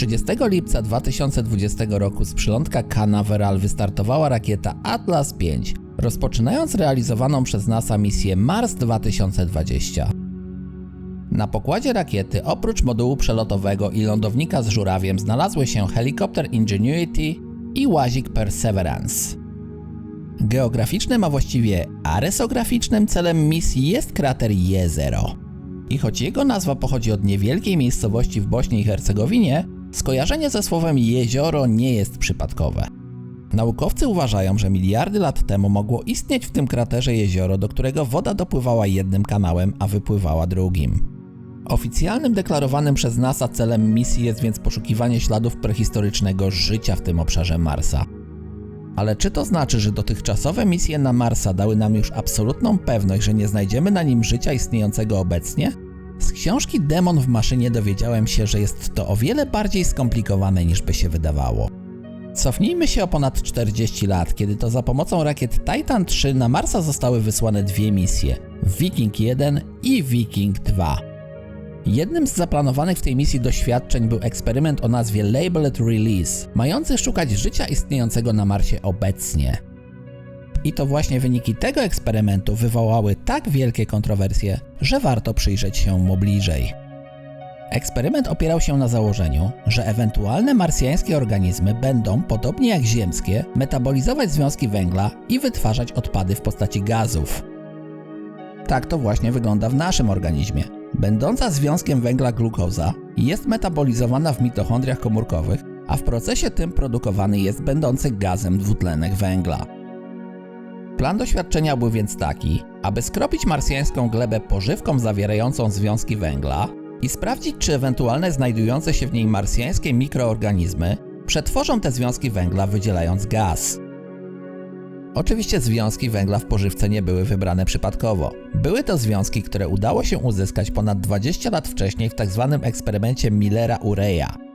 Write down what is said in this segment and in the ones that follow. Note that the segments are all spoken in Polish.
30 lipca 2020 roku z przylądka Canaveral wystartowała rakieta Atlas V, rozpoczynając realizowaną przez NASA misję Mars 2020. Na pokładzie rakiety oprócz modułu przelotowego i lądownika z żurawiem znalazły się helikopter Ingenuity i łazik Perseverance. Geograficznym, a właściwie aresograficznym celem misji jest krater Jezero. I choć jego nazwa pochodzi od niewielkiej miejscowości w Bośni i Hercegowinie, skojarzenie ze słowem jezioro nie jest przypadkowe. Naukowcy uważają, że miliardy lat temu mogło istnieć w tym kraterze jezioro, do którego woda dopływała jednym kanałem, a wypływała drugim. Oficjalnym deklarowanym przez NASA celem misji jest więc poszukiwanie śladów prehistorycznego życia w tym obszarze Marsa. Ale czy to znaczy, że dotychczasowe misje na Marsa dały nam już absolutną pewność, że nie znajdziemy na nim życia istniejącego obecnie? Z książki Demon w maszynie dowiedziałem się, że jest to o wiele bardziej skomplikowane niż by się wydawało. Cofnijmy się o ponad 40 lat, kiedy to za pomocą rakiet Titan 3 na Marsa zostały wysłane dwie misje: Viking 1 i Viking 2. Jednym z zaplanowanych w tej misji doświadczeń był eksperyment o nazwie Labeled Release, mający szukać życia istniejącego na Marsie obecnie. I to właśnie wyniki tego eksperymentu wywołały tak wielkie kontrowersje, że warto przyjrzeć się mu bliżej. Eksperyment opierał się na założeniu, że ewentualne marsjańskie organizmy będą, podobnie jak ziemskie, metabolizować związki węgla i wytwarzać odpady w postaci gazów. Tak to właśnie wygląda w naszym organizmie. Będąca związkiem węgla glukoza jest metabolizowana w mitochondriach komórkowych, a w procesie tym produkowany jest będący gazem dwutlenek węgla. Plan doświadczenia był więc taki, aby skropić marsjańską glebę pożywką zawierającą związki węgla i sprawdzić, czy ewentualne znajdujące się w niej marsjańskie mikroorganizmy przetworzą te związki węgla wydzielając gaz. Oczywiście związki węgla w pożywce nie były wybrane przypadkowo. Były to związki, które udało się uzyskać ponad 20 lat wcześniej w tzw. Tak eksperymencie Millera-Urea.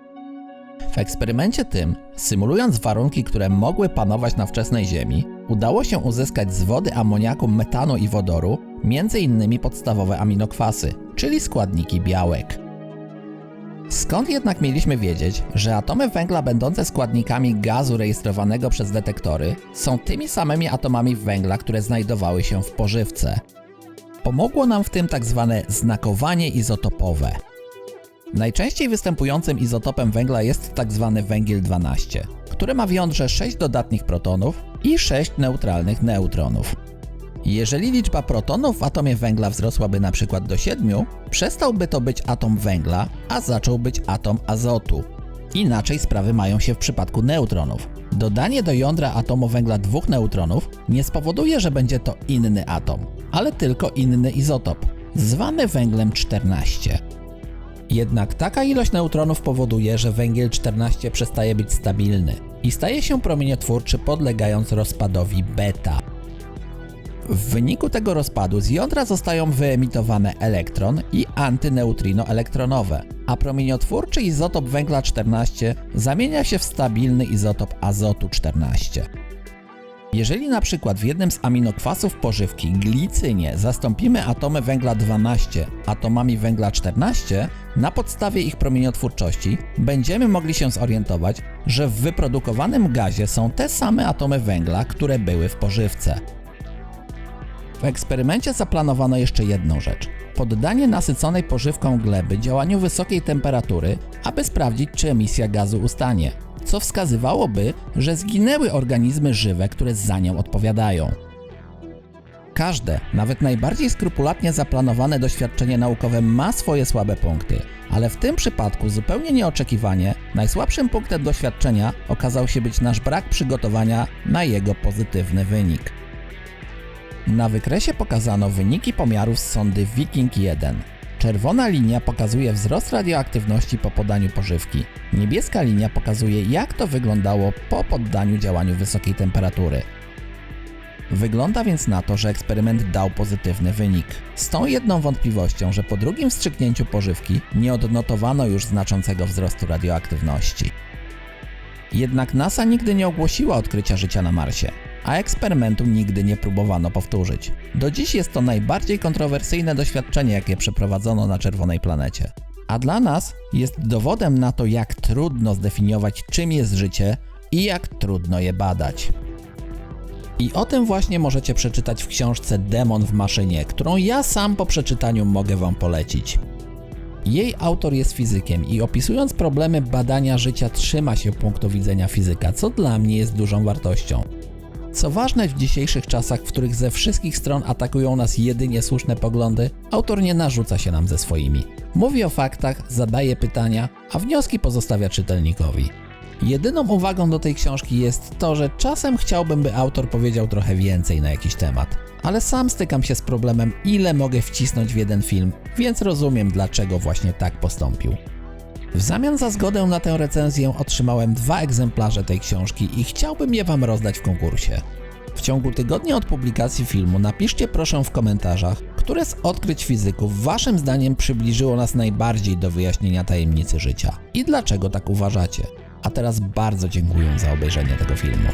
W eksperymencie tym, symulując warunki, które mogły panować na wczesnej Ziemi, udało się uzyskać z wody amoniaku, metanu i wodoru m.in. podstawowe aminokwasy, czyli składniki białek. Skąd jednak mieliśmy wiedzieć, że atomy węgla będące składnikami gazu rejestrowanego przez detektory są tymi samymi atomami węgla, które znajdowały się w pożywce? Pomogło nam w tym tak zwane znakowanie izotopowe. Najczęściej występującym izotopem węgla jest tak zwany węgiel 12, który ma w jądrze 6 dodatnich protonów i 6 neutralnych neutronów. Jeżeli liczba protonów w atomie węgla wzrosłaby na przykład do 7, przestałby to być atom węgla, a zaczął być atom azotu. Inaczej sprawy mają się w przypadku neutronów. Dodanie do jądra atomu węgla dwóch neutronów nie spowoduje, że będzie to inny atom, ale tylko inny izotop, zwany węglem 14. Jednak taka ilość neutronów powoduje, że węgiel 14 przestaje być stabilny i staje się promieniotwórczy podlegając rozpadowi beta. W wyniku tego rozpadu z jądra zostają wyemitowane elektron i antyneutrino elektronowe, a promieniotwórczy izotop węgla 14 zamienia się w stabilny izotop azotu 14. Jeżeli na przykład w jednym z aminokwasów pożywki, glicynie, zastąpimy atomy węgla 12 atomami węgla 14, na podstawie ich promieniotwórczości będziemy mogli się zorientować, że w wyprodukowanym gazie są te same atomy węgla, które były w pożywce. W eksperymencie zaplanowano jeszcze jedną rzecz. Poddanie nasyconej pożywką gleby działaniu wysokiej temperatury, aby sprawdzić, czy emisja gazu ustanie, co wskazywałoby, że zginęły organizmy żywe, które za nią odpowiadają. Każde, nawet najbardziej skrupulatnie zaplanowane doświadczenie naukowe ma swoje słabe punkty, ale w tym przypadku zupełnie nieoczekiwanie najsłabszym punktem doświadczenia okazał się być nasz brak przygotowania na jego pozytywny wynik. Na wykresie pokazano wyniki pomiarów z sondy Viking 1. Czerwona linia pokazuje wzrost radioaktywności po podaniu pożywki. Niebieska linia pokazuje jak to wyglądało po poddaniu działaniu wysokiej temperatury. Wygląda więc na to, że eksperyment dał pozytywny wynik. Z tą jedną wątpliwością, że po drugim wstrzyknięciu pożywki nie odnotowano już znaczącego wzrostu radioaktywności. Jednak NASA nigdy nie ogłosiła odkrycia życia na Marsie a eksperymentu nigdy nie próbowano powtórzyć. Do dziś jest to najbardziej kontrowersyjne doświadczenie, jakie przeprowadzono na czerwonej planecie. a dla nas jest dowodem na to, jak trudno zdefiniować, czym jest życie i jak trudno je badać. I o tym właśnie możecie przeczytać w książce Demon w maszynie, którą ja sam po przeczytaniu mogę Wam polecić. Jej autor jest fizykiem i opisując problemy badania życia trzyma się punktu widzenia fizyka, co dla mnie jest dużą wartością. Co ważne w dzisiejszych czasach, w których ze wszystkich stron atakują nas jedynie słuszne poglądy, autor nie narzuca się nam ze swoimi. Mówi o faktach, zadaje pytania, a wnioski pozostawia czytelnikowi. Jedyną uwagą do tej książki jest to, że czasem chciałbym, by autor powiedział trochę więcej na jakiś temat. Ale sam stykam się z problemem, ile mogę wcisnąć w jeden film, więc rozumiem, dlaczego właśnie tak postąpił. W zamian za zgodę na tę recenzję otrzymałem dwa egzemplarze tej książki i chciałbym je Wam rozdać w konkursie. W ciągu tygodnia od publikacji filmu napiszcie proszę w komentarzach, które z odkryć fizyków Waszym zdaniem przybliżyło nas najbardziej do wyjaśnienia tajemnicy życia i dlaczego tak uważacie. A teraz bardzo dziękuję za obejrzenie tego filmu.